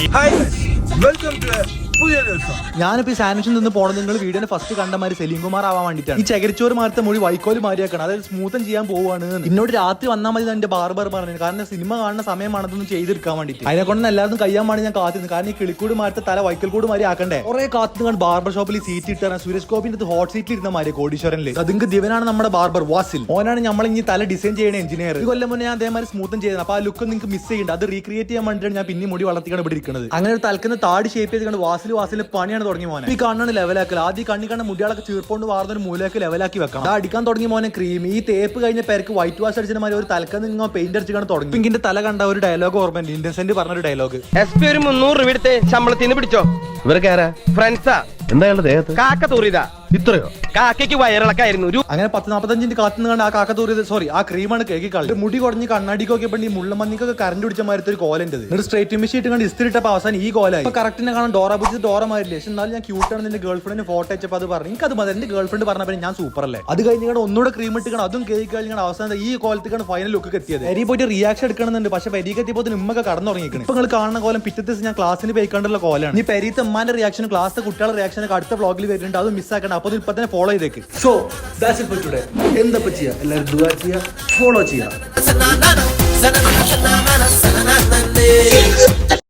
Hi, welcome to ഞാനിപ്പോ ഈ സാനിഷൻ നിന്ന് പോണത് നിങ്ങൾ വീഡിയോനെ ഫസ്റ്റ് കണ്ടമാര് സെലീം കുമാർ ആവാൻ വേണ്ടിയിട്ടാണ്. ഈ ചകരിച്ചോറ് മാറത്തെ മൊഴി വൈക്കോൽ മാറിയാക്കണം. അതായത് സ്മൂത്തൻ ചെയ്യാൻ പോവാണ് എന്നോട് രാത്രി വന്നാൽ മതി എന്റെ ബാർബർ പറഞ്ഞു കാരണം സിനിമ കാണുന്ന സമയമാണ് അതൊന്നും ചെയ്തെടുക്കാൻ വേണ്ടിയിട്ട്. അതിനെ കൊണ്ട് എല്ലാവരും കയ്യാൻ വേണ്ടി ഞാൻ കാത്തിരുന്നു. കാരണം ഈ കിളിക്കൂട് മാറ്റത്തെ തല വൈക്കൽ കൂട് മാറി ആക്കണ്ടേ? കുറെ കാത്തു കണ്ട് ബാർബർ ഷോപ്പിൽ സീറ്റ് ഇട്ടാണ് സുരേഷ് ഗോപിന്റെ ഹോട്ട് സീറ്റിൽ ഇരുന്ന മാതിരി കോടീശ്വരനിൽ അതിങ്ക് ദിവനാണ് നമ്മുടെ ബാർബർ വാസിൽ. ഓനാണ് നമ്മൾ ഇനി തല ഡിസൈൻ ചെയ്യുന്ന എഞ്ചിനീയർ ഈ കൊല്ലം മുന്നേ ഞാൻ അതേമാതിരി സ്മൂത്തൻ ചെയ്തത് അപ്പൊ ആ ലുക്ക് നിങ്ങൾക്ക് മിസ് ചെയ്യേണ്ട. അത് റീക്രിയേറ്റ് ചെയ്യാൻ വേണ്ടിയിട്ടാണ് ഞാൻ പിന്നെ മുടി വളർത്തിക്കാണ് ഇവിടെ ഇരിക്കുന്നത്. അങ്ങനെ ഒരു തലക്കുന്ന താടി ഷേപ്പ് ചെയ്ത് വാസിൽ വാസിൽ പണിയാണ് തുടങ്ങി മോനെ. ഈ കണ്ണാണ് ലെവലാക്കൽ ആദ്യം കണ്ണി കണ്ണ മുടികളൊക്കെ ചീർപ്പോണ്ട് വാർന്നൊരു മൂലയൊക്കെ ലെവലാക്കി വെക്കണം. അത് അടിക്കാൻ തുടങ്ങി മോനെ ക്രീം ഈ തേപ്പ് കഴിഞ്ഞ പേർക്ക് വൈറ്റ് വാഷ് അടിച്ചിട്ട് മാതിരി ഒരു തലക്കന്ന് നിങ്ങൾ പെയിന്റ് അടിച്ചാണ് തുടങ്ങി. പിങ്കിന്റെ തല കണ്ട ഒരു ഡയലോഗ് ഓർമ്മ ഇൻഡസെന്റ് പറഞ്ഞൊരു ഡയലോഗ് എസ് പി ഒരു മുന്നൂറ് രൂപ എടുത്ത് ശമ്പളത്തിന് പിടിച്ചോ. ഇവരൊക്കെ ആരാ? ഫ്രണ്ട്സാ. എന്താ ദേഹത്ത്? കാക്ക തൂറിയതാ. ഇത്രയോ? കാക്കയ്ക്ക് വയറിളക്കായിരുന്നു. ഒരു അങ്ങനെ പത്ത് നാപ്പത്തഞ്ചിന്റെ കാത്തുനിന്ന് കണ്ട് ആ കാക്ക തൂറിയത്. സോറി ആ ക്രീമാണ് കേക്ക് കളി മുടി കുറഞ്ഞ് കണ്ണാടിക്ക് നോക്കിയപ്പോൾ ഈ മുള്ളമന്നിക്കൊക്കെ കറണ്ട് പിടിച്ച മാതിരി ഒരു കോലുണ്ട് എന്നിട്ട് സ്ട്രേറ്റ് മെഷീൻ ഇട്ട് കണ്ട് ഇസ്തിരി ഇട്ടപ്പോ അവസാനം ഈ കോലായി. ഇപ്പൊ കറക്റ്റിനെ കാണാൻ ഡോറ പിടിച്ച് ഡോറ മാറില്ലേ പക്ഷെ എന്നാലും ഞാൻ ക്യൂട്ടാണ് നിന്റെ ഗേൾ ഫ്രണ്ടിന് ഫോട്ടോ അയച്ചപ്പോൾ അത് പറഞ്ഞു. എനിക്ക് അത് മതി. എന്റെ ഗേൾ ഫ്രണ്ട് പറഞ്ഞപ്പോൾ ഞാൻ സൂപ്പർ അല്ലേ? അത് കഴിഞ്ഞ് കണ്ട് ഒന്നുകൂടെ ക്രീം ഇട്ട് അതും കേക്ക് കഴിഞ്ഞാൽ അവസാനം ഈ കോലത്തേക്കാണ് ഫൈനൽ ലുക്ക് എത്തിയത്. എരി പോയിട്ട് റിയാക്ഷൻ എടുക്കണമെന്നുണ്ട്. പക്ഷെ പെരിക്ക് എത്തിയപ്പോൾ ഉമ്മൊക്കെ കടന്നു തുടങ്ങിയിരിക്കണം ഇപ്പൊ നിങ്ങൾ കാണുന്ന കോലം പിറ്റത്തെ ഞാൻ ക്ലാസ്സിന് കണ്ടുള്ള കോലാണ്. ഈ പെരീത്തെ ഉമ്മാന്റെ റിയാക്ഷൻ ക്ലാസ്സിലെ കുട്ടികളുടെ റിയാക്ഷൻ അടുത്ത വ്ളോഗിൽ വരുന്നുണ്ട്. അത് മിസ്സാക്കണം അപ്പോൾ ഇപ്പൊ തന്നെ ഫോളോ ചെയ്തേക്ക്. So that's it for today എന്താ ചെയ്യുക എല്ലാവരും ദുആ ചെയ്യുക ഫോളോ ചെയ്യുക